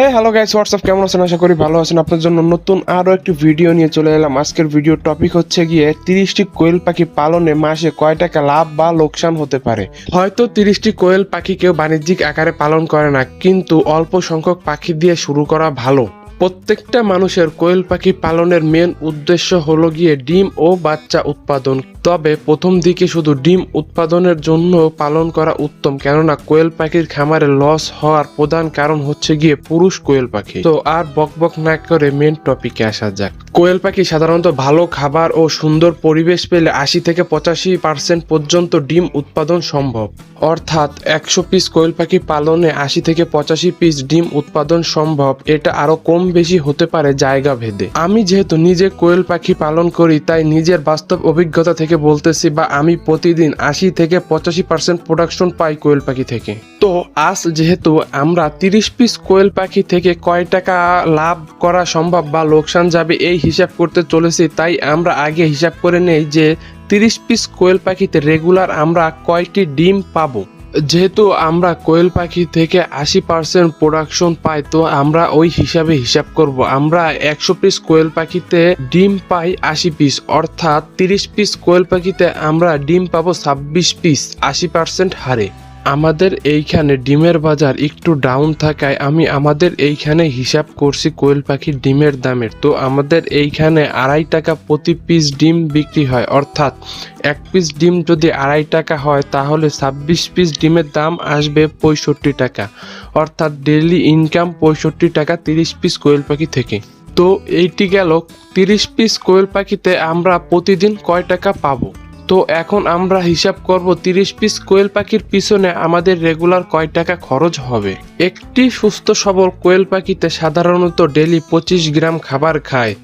হ্যাঁ hello guys WhatsApp কেমন আছেন? আশা করি ভালো আছেন। আপনার জন্য নতুন আরও একটি ভিডিও নিয়ে চলে এলাম। আজকের ভিডিও টপিক হচ্ছে গিয়ে তিরিশটি কোয়েল পাখি পালনে মাসে কয় টাকা লাভ বা লোকসান হতে পারে? হয়তো তিরিশটি কোয়েল পাখি কেউ বাণিজ্যিক আকারে পালন করে না, কিন্তু অল্প সংখ্যক পাখি দিয়ে শুরু করা ভালো। প্রত্যেকটা মানুষের কোয়েল পাখি পালনের মেন উদ্দেশ্য হলো গিয়ে ডিম ও বাচ্চা উৎপাদন। তবে প্রথম দিকে শুধু ডিম উৎপাদনের জন্য পালন করা উত্তম, কেননা কোয়েল পাখির খামারে লস হওয়ার প্রধান কারণ হচ্ছে গিয়ে পুরুষ কোয়েল পাখি। তো আর বকবক না করে মেন টপিকে আসা যাক। কোয়েল পাখি সাধারণত ভালো খাবার ও সুন্দর পরিবেশ পেলে আশি থেকে পঁচাশি পার্সেন্ট পর্যন্ত ডিম উৎপাদন সম্ভব। অর্থাৎ একশো পিস কোয়েল পাখি পালনে আশি থেকে পঁচাশি পিস ডিম উৎপাদন সম্ভব। এটা আরও কম বেশি হতে পারে জায়গা ভেদে। আমি যেহেতু নিজে কোয়েল পাখি পালন করি, তাই নিজের বাস্তব অভিজ্ঞতা থেকে বলতেছি বা আমি প্রতিদিন আশি থেকে পঁচাশি পার্সেন্ট প্রোডাকশন পাই কোয়েল পাখি থেকে। তো আজ যেহেতু আমরা তিরিশ পিস কোয়েল পাখি থেকে কয় টাকা লাভ করা সম্ভব বা লোকসান যাবে এই হিসাব করতে চলেছি, তাই আমরা আগে হিসাব করে নেই যে তিরিশ পিস কোয়েল পাখিতে রেগুলার আমরা কয়টি ডিম পাবো। যেহেতু আমরা কোয়েল পাখি থেকে আশি পার্সেন্ট প্রোডাকশন পাই, তো আমরা ওই হিসাবে হিসাব করব। আমরা একশো পিস কোয়েল পাখিতে ডিম পাই আশি পিস, অর্থাৎ তিরিশ পিস কোয়েল পাখিতে আমরা ডিম পাবো ছাব্বিশ পিস, আশি পার্সেন্ট হারে। আমাদের এইখানে ডিমের বাজার একটু ডাউন থাকায় আমি আমাদের এইখানে হিসাব করছি কোয়েল পাখির ডিমের দামের। তো আমাদের এইখানে আড়াই টাকা প্রতি পিস ডিম বিক্রি হয়। অর্থাৎ এক পিস ডিম যদি আড়াই টাকা হয়, তাহলে ছাব্বিশ পিস ডিমের দাম আসবে পঁয়ষট্টি টাকা। অর্থাৎ ডেইলি ইনকাম পঁয়ষট্টি টাকা তিরিশ পিস কোয়েল পাখি থেকে। তো এইটি গেল, তিরিশ পিস কোয়েল পাখিতে আমরা প্রতিদিন কয় টাকা পাবো? তো এখন আমরা হিসাব করব তিরিশ পিস কোয়েল পাখির পিছনে আমাদের রেগুলার কয় টাকা খরচ হবে? একটি সুস্থ সবল কোয়েল পাখিতে সাধারণত ডেলি পঁচিশ গ্রাম খাবার খায়।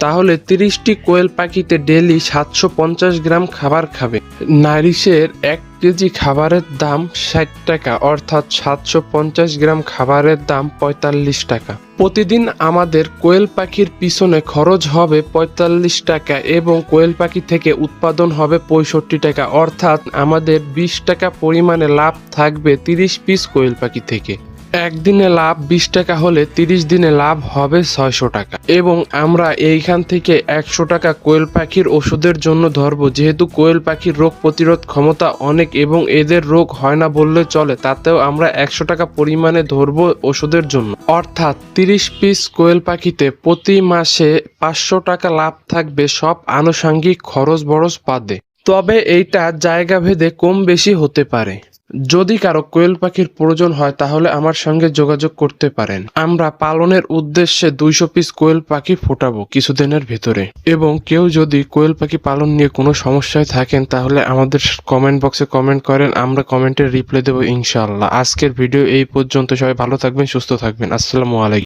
তাহলে তিরিশটি কোয়েল পাখিতে ডেলি সাতশো পঞ্চাশ গ্রাম খাবার খাবে। নারিশের এক কেজি খাবারের দাম ষাট টাকা, অর্থাৎ সাতশো পঞ্চাশ গ্রাম খাবারের দাম পঁয়তাল্লিশ টাকা। প্রতিদিন আমাদের কোয়েল পাখির পিছনে খরচ হবে পঁয়তাল্লিশ টাকা এবং কোয়েল পাখি থেকে উৎপাদন হবে পঁয়ষট্টি টাকা, অর্থাৎ আমাদের বিশ টাকা পরিমাণে লাভ থাকবে তিরিশ পিস কোয়েল পাখি থেকে। একদিনে লাভ বিশ টাকা হলে তিরিশ দিনে লাভ হবে ছয়শো টাকা। এবং আমরা এইখান থেকে একশো টাকা কোয়েল পাখির ওষুধের জন্য ধরবো, যেহেতু কোয়েল পাখির রোগ প্রতিরোধ ক্ষমতা অনেক এবং এদের রোগ হয় না বললে চলে, তাতেও আমরা একশো টাকা পরিমাণে ধরবো ওষুধের জন্য। অর্থাৎ তিরিশ পিস কোয়েল পাখিতে প্রতি মাসে পাঁচশো টাকা লাভ থাকবে সব আনুষাঙ্গিক খরচ বরচ বাদে। তবে এইটা জায়গা ভেদে কম বেশি হতে পারে। যদি কারও কোয়েল পাখির প্রয়োজন হয়, তাহলে আমার সঙ্গে যোগাযোগ করতে পারেন। আমরা পালনের উদ্দেশ্যে দুইশো পিস কোয়েল পাখি ফোটাবো কিছুদিনের ভেতরে। এবং কেউ যদি কোয়েল পাখি পালন নিয়ে কোনো সমস্যায় থাকেন, তাহলে আমাদের কমেন্ট বক্সে কমেন্ট করেন, আমরা কমেন্টের রিপ্লাই দেবো ইনশাল্লাহ আজকের ভিডিও এই পর্যন্ত। সবাই ভালো থাকবেন, সুস্থ থাকবেন। আসসালামু আলাইকুম।